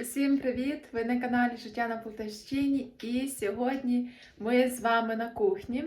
Усім привіт! Ви на каналі Життя на Полтавщині і сьогодні ми з вами на кухні.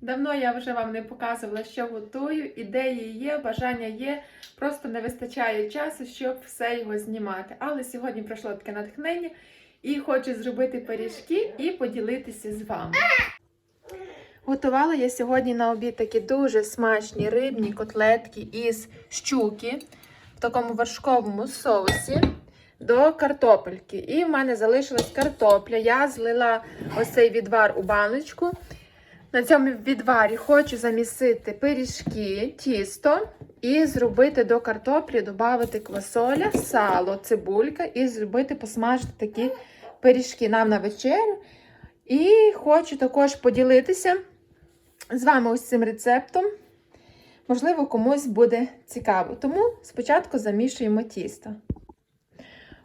Давно я вже вам не показувала, що готую. Ідеї є, бажання є, просто не вистачає часу, щоб все його знімати. Але сьогодні пройшло таке натхнення і хочу зробити пиріжки і поділитися з вами. Готувала я сьогодні на обід такі дуже смачні рибні котлетки із щуки в такому вершковому соусі до картопельки. І в мене залишилась картопля. Я злила ось цей відвар у баночку. На цьому відварі хочу замісити пиріжки, тісто і зробити до картоплі, додати квасоля, сало, цибулька і зробити посмажити такі пиріжки нам на вечерю. І хочу також поділитися з вами ось цим рецептом. Можливо, комусь буде цікаво. Тому спочатку замішуємо тісто.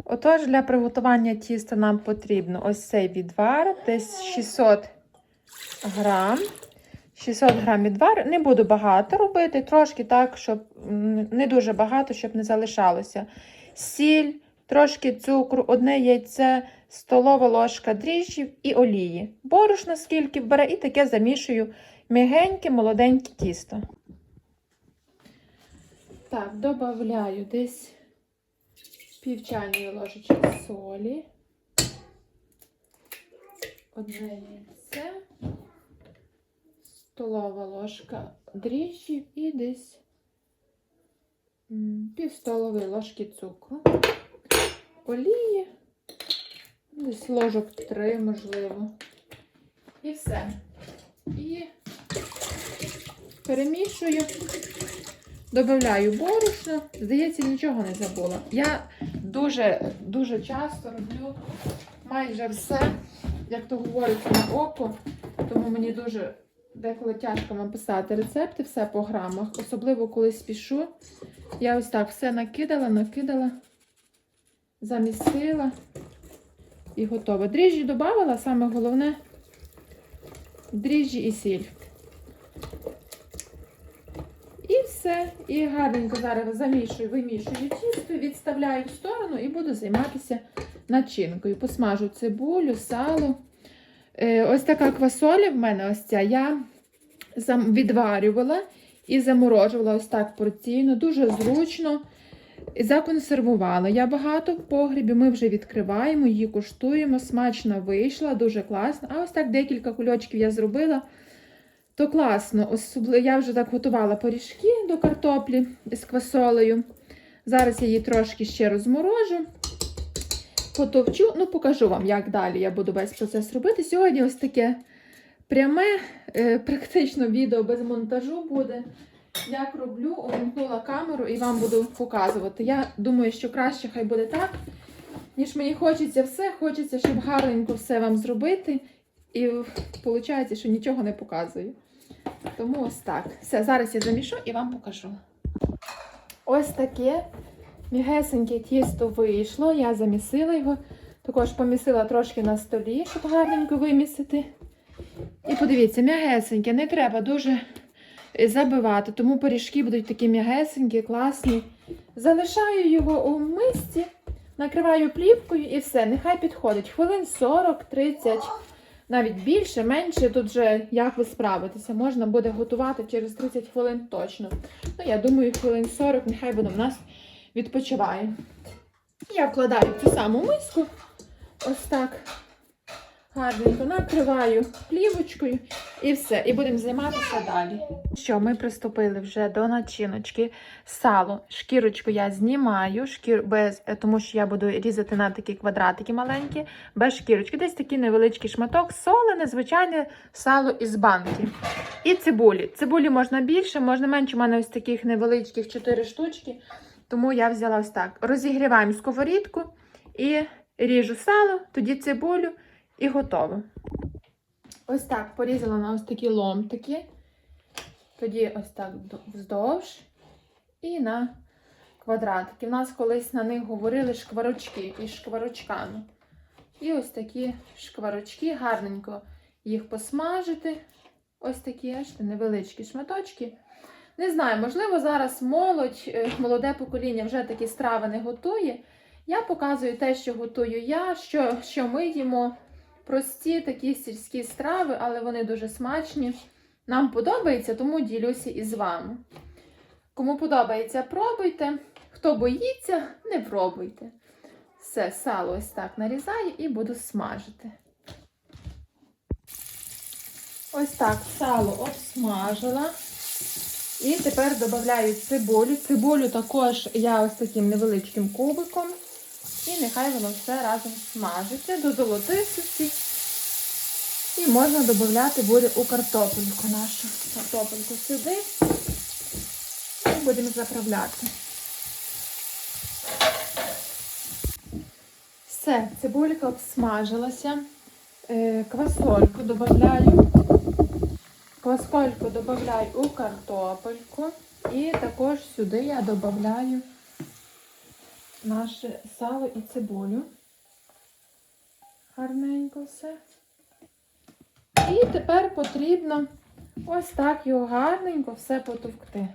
Отож, для приготування тіста нам потрібно ось цей відвар, десь 600 грам. 600 грам відвар. Не буду багато робити, трошки так, щоб не дуже багато, щоб не залишалося. Сіль, трошки цукру, одне яйце, столова ложка дріжджів і олії. Борошно скільки бере, і таке замішую мігеньке, молоденьке тісто. Так, додаю десь пів чайної ложечки солі, одне яйце, столова ложка дріжджів і десь пів столової ложки цукру, олії, десь ложок три, можливо. І все. І перемішую. Добавляю борошно, здається, нічого не забула. Я дуже дуже часто роблю майже все, як то говориться, на око, тому мені дуже деколи тяжко вам писати рецепти, все по грамах, особливо коли спішу. Я ось так все накидала, накидала, замісила і готово. Дріжджі додавала, саме головне дріжджі і сіль. Все. І гарненько зараз замішую, вимішую тісто, відставляю в сторону і буду займатися начинкою. Посмажу цибулю, сало. Е, ось така квасоля в мене ось ця. Я відварювала і заморожувала ось так порційно, дуже зручно. Законсервувала я багато в погрібі, ми вже відкриваємо, її куштуємо. Смачно вийшла, дуже класно. А ось так декілька кульочків я зробила. То класно, особливо я вже так готувала пиріжки до картоплі з квасолею. Зараз я її трошки ще розморожу, потовчу, ну покажу вам, як далі я буду весь процес робити. Сьогодні ось таке пряме, е, практично відео без монтажу буде. Як роблю, увімкнула камеру і вам буду показувати. Я думаю, що краще хай буде так, ніж мені хочеться все, хочеться, щоб гарненько все вам зробити. І виходить, що нічого не показую. Тому ось так. Все, зараз я замішу і вам покажу. Ось таке мігесеньке тісто вийшло. Я замісила його. Також помісила трошки на столі, щоб гарненько вимісити. І подивіться, м'ягесеньке, не треба дуже забивати, тому пиріжки будуть такі м'ягесенькі, класні. Залишаю його у мисці, накриваю плівкою і все. Нехай підходить. Хвилин 40-30 навіть більше, менше, тут вже як ви справитеся, можна буде готувати через 30 хвилин точно. Ну, я думаю, хвилин 40, нехай воно в нас відпочиває. Я вкладаю цю саму миску, ось так. Гарненько накриваю плівочкою і все. І будемо займатися далі. Що, ми приступили вже до начиночки. Сало, шкірочку я знімаю, шкір без, тому що я буду різати на такі квадратики маленькі, без шкірочки. Десь такий невеличкий шматок, солене, звичайне сало із банки. І цибулі. Цибулі можна більше, можна менше. У мене ось таких невеличких 4 штучки. Тому я взяла ось так. Розігріваємо сковорідку і ріжу сало, тоді цибулю. І готово. Ось так порізала на ось такі ломтики. Тоді ось так вздовж і на квадратики. У нас колись на них говорили шкварочки із шкварочками. І ось такі шкварочки, гарненько їх посмажити. Ось такі аж невеличкі шматочки. Не знаю, можливо, зараз молодь, молоде покоління вже такі страви не готує. Я показую те, що готую я, що, що ми їмо. Прості такі сільські страви, але вони дуже смачні. Нам подобається, тому ділюся із вами. Кому подобається, пробуйте. Хто боїться, не пробуйте. Все, сало ось так нарізаю і буду смажити. Ось так сало обсмажила. І тепер додаю цибулю. Цибулю також я ось таким невеличким кубиком. І нехай воно все разом смажиться до золотистості. І можна додати буде у картопельку нашу. Картопельку сюди. І будемо заправляти. Все, цибулька обсмажилася. Е, Квасольку додаю. Кваскольку додаю у картопельку. І також сюди я додаю наше сало і цибулю. Гарненько все. І тепер потрібно ось так його гарненько все потовкти.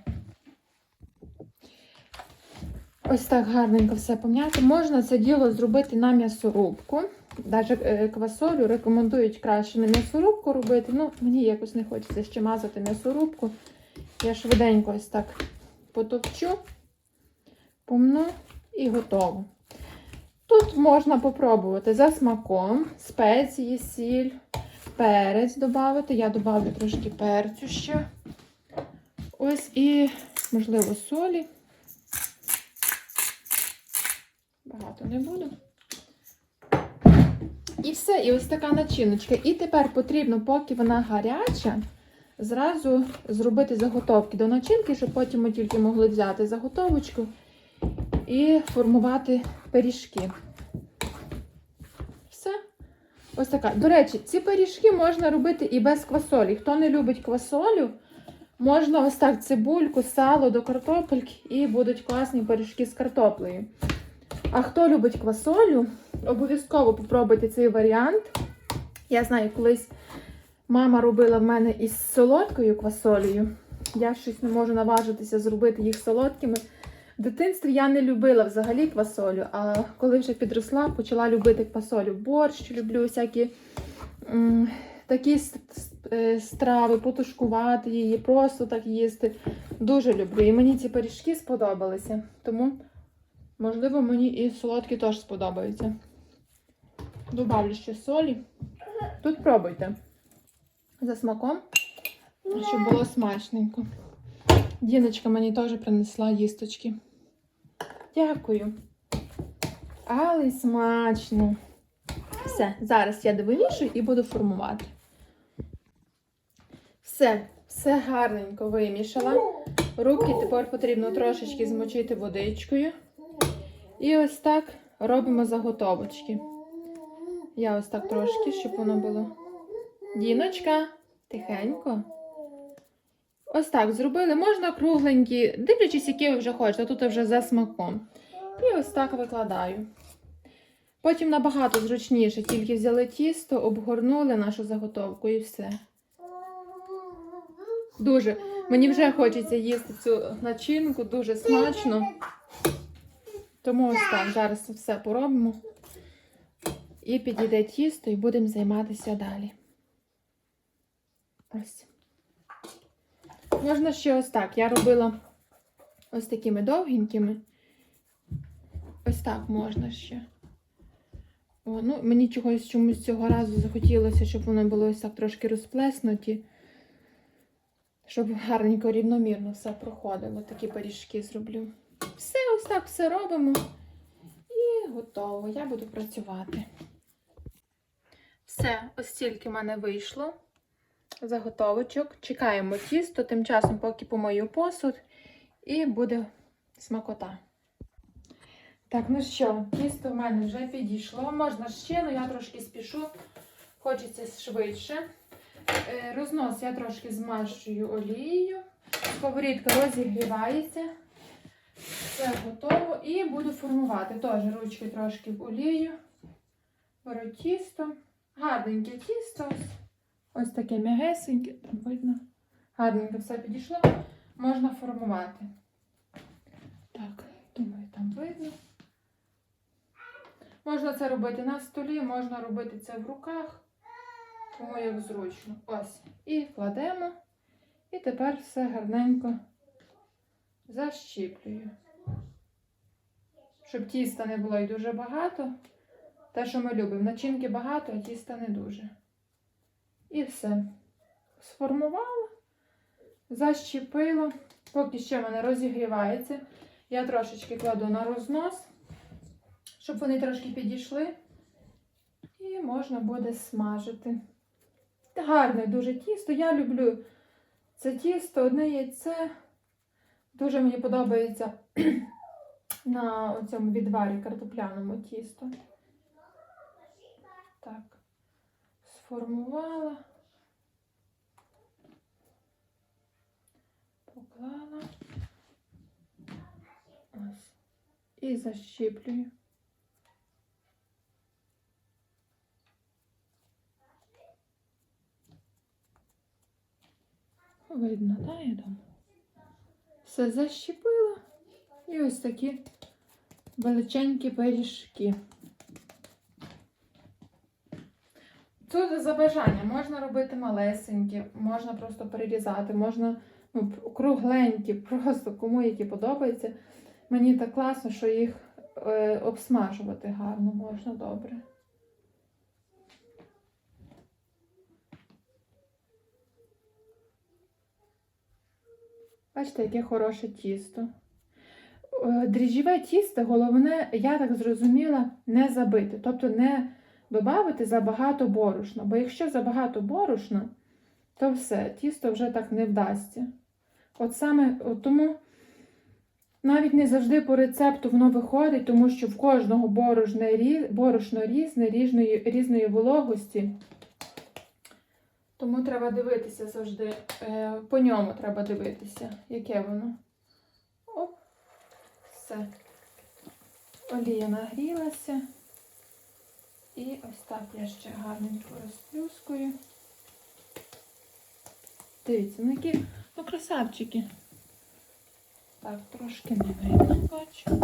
Ось так гарненько все пом'яти. Можна це діло зробити на м'ясорубку. Навіть е, квасолю рекомендують краще на м'ясорубку робити. Ну, мені якось не хочеться ще мазати м'ясорубку. Я швиденько ось так потовчу, помну і готово. Тут можна попробувати за смаком, спеції, сіль, перець додати. Я додавлю трошки перцю ще. Ось і, можливо, солі. Багато не буду. І все, і ось така начиночка. І тепер потрібно, поки вона гаряча, зразу зробити заготовки до начинки, щоб потім ми тільки могли взяти заготовочку і формувати пиріжки. Все. Ось така. До речі, ці пиріжки можна робити і без квасолі. Хто не любить квасолю, можна ось так цибульку, сало до картопельки і будуть класні пиріжки з картоплею. А хто любить квасолю, обов'язково попробуйте цей варіант. Я знаю, колись мама робила в мене із солодкою квасолею. Я щось не можу наважитися зробити їх солодкими. В дитинстві я не любила взагалі квасолю, а коли вже підросла, почала любити квасолю. Борщ люблю, всякі м, такі е, страви, потушкувати її, просто так їсти. Дуже люблю. І мені ці пиріжки сподобалися. Тому, можливо, мені і солодкі теж сподобаються. Добавлю ще солі. Тут пробуйте. За смаком, щоб було смачненько. Діночка мені теж принесла їсточки. Дякую. Але смачно. Все, зараз я довимішую і буду формувати. Все, все гарненько вимішала. Руки тепер потрібно трошечки змочити водичкою. І ось так робимо заготовочки. Я ось так трошки, щоб воно було. Діночка, тихенько. Ось так зробили. Можна кругленькі, дивлячись, які ви вже хочете, тут вже за смаком. І ось так викладаю. Потім набагато зручніше, тільки взяли тісто, обгорнули нашу заготовку і все. Дуже. Мені вже хочеться їсти цю начинку, дуже смачно. Тому ось так, зараз все поробимо. І підійде тісто, і будемо займатися далі. Ось. Можна ще ось так. Я робила ось такими довгенькими. Ось так можна ще. О, ну, мені чогось чомусь цього разу захотілося, щоб воно було ось так трошки розплеснуті. Щоб гарненько, рівномірно все проходило. Такі пиріжки зроблю. Все, ось так все робимо. І готово. Я буду працювати. Все, ось стільки в мене вийшло заготовочок. Чекаємо тісто, тим часом, поки помию посуд, і буде смакота. Так, ну що, тісто в мене вже підійшло. Можна ще, але я трошки спішу, хочеться швидше. Е, Рознос я трошки змащую олією. Сковорідка розігрівається. Все готово. І буду формувати. Теж ручки трошки в олію. Беру тісто. Гарненьке тісто. Ось таке м'ягесеньке, там видно. Гарненько все підійшло. Можна формувати. Так, думаю, там видно. Можна це робити на столі, можна робити це в руках, тому як зручно. Ось. І кладемо. І тепер все гарненько защіплюю. Щоб тіста не було і дуже багато. Те, що ми любимо. Начинки багато, а тіста не дуже. І все. Сформувала, защіпила. Поки ще в мене розігрівається. Я трошечки кладу на рознос, щоб вони трошки підійшли. І можна буде смажити. Гарне дуже тісто. Я люблю це тісто, одне яйце. Дуже мені подобається на цьому відварі картопляному тісто. Так, сформувала. Поклала. Ось. І защіплюю. Видно, так, я думаю. Все защепила. І ось такі величенькі пиріжки. Тут за бажання можна робити малесенькі, можна просто перерізати, можна ну, кругленькі, просто кому які подобаються. Мені так класно, що їх е, обсмажувати гарно можна добре. Бачите, яке хороше тісто. Е, тісто, головне, я так зрозуміла, не забити. Тобто не додати забагато борошна. Бо якщо забагато борошна, то все, тісто вже так не вдасться. От саме от тому навіть не завжди по рецепту воно виходить, тому що в кожного борошне, рі- борошно різне, різної, різної вологості. Тому треба дивитися завжди. е, По ньому треба дивитися, яке воно. Оп, все. Олія нагрілася. І ось так я ще гарненько розплюскую. Дивіться, ну які ну, красавчики. Так, трошки не видно, бачу.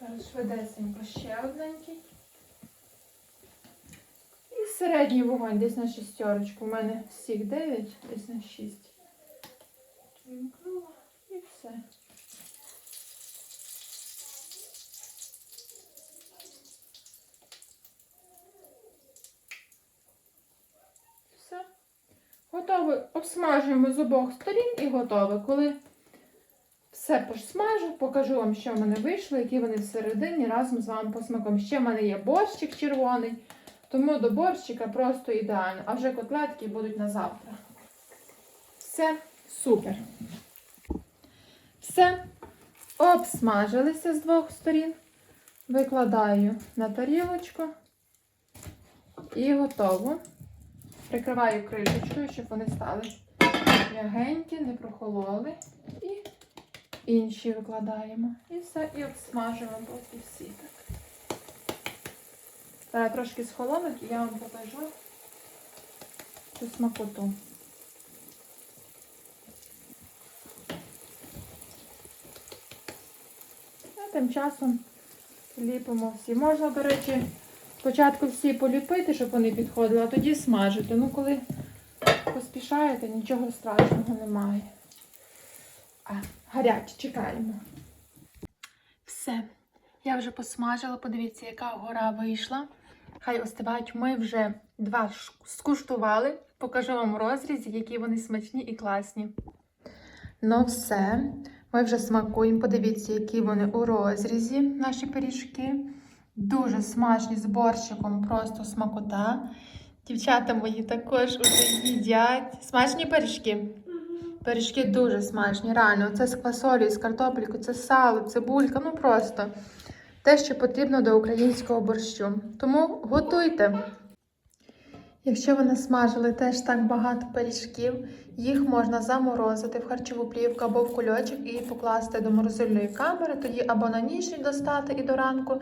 Зараз швидесенько ще одненький. І середній вогонь десь на шістерочку. У мене всіх 9, десь на 6. Вімкнула і. Все. Готово. Обсмажуємо з обох сторін і готове. Коли все посмажу, покажу вам, що в мене вийшло, які вони всередині разом з вами посмаком. Ще в мене є борщик червоний, тому до борщика просто ідеально. А вже котлетки будуть на завтра. Все супер. Все. Обсмажилися з двох сторін. Викладаю на тарілочку і готово. Прикриваю кришечкою, щоб вони стали м'ягенькі, не прохололи. І інші викладаємо. І все, і обсмажуємо поки всі так. Зараз трошки схолонуть і я вам покажу цю смакоту. А тим часом ліпимо всі. Можна, до речі, спочатку всі поліпити, щоб вони підходили, а тоді смажити. Ну, коли поспішаєте, нічого страшного немає. А, гаряче, чекаємо. Все. Я вже посмажила, подивіться, яка гора вийшла. Хай остивають. Ми вже два скуштували. Покажу вам розріз, які вони смачні і класні. Ну все. Ми вже смакуємо. Подивіться, які вони у розрізі, наші пиріжки. Дуже смачні з борщиком, просто смакота. Дівчата мої також уже їдять. Смачні пиріжки. Пиріжки дуже смачні, реально. Це з квасолею, з картопелькою, це сало, цибулька, ну просто те, що потрібно до українського борщу. Тому готуйте. Якщо ви насмажили теж так багато пиріжків, їх можна заморозити в харчову плівку або в кульочок і покласти до морозильної камери, тоді або на ніч достати і до ранку,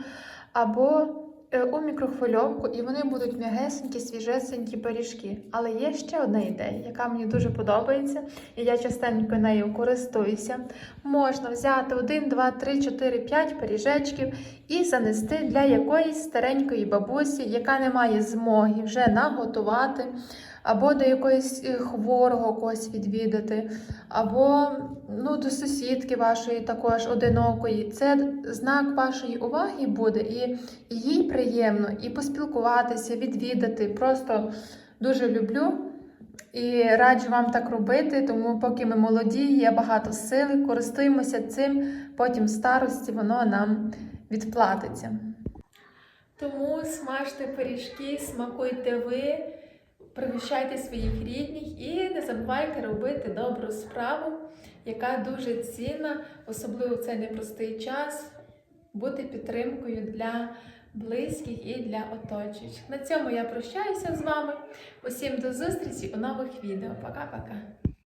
або е, у мікрохвильовку, і вони будуть м'ягесенькі, свіжесенькі пиріжки. Але є ще одна ідея, яка мені дуже подобається, і я частенько нею користуюся. Можна взяти 1, 2, 3, 4, 5 пиріжечків і занести для якоїсь старенької бабусі, яка не має змоги вже наготувати, або до якоїсь е, хворого когось відвідати, або ну, до сусідки вашої також одинокої. Це знак вашої уваги буде, і і їй приємно і поспілкуватися, відвідати. Просто дуже люблю. І раджу вам так робити, тому поки ми молоді, є багато сили, користуємося цим, потім в старості воно нам відплатиться. Тому смажте пиріжки, смакуйте ви, пригощайте своїх рідних і не забувайте робити добру справу, яка дуже цінна, особливо в цей непростий час, бути підтримкою для близьких і для оточуючих. На цьому я прощаюся з вами. Усім до зустрічі у нових відео. Пока-пока.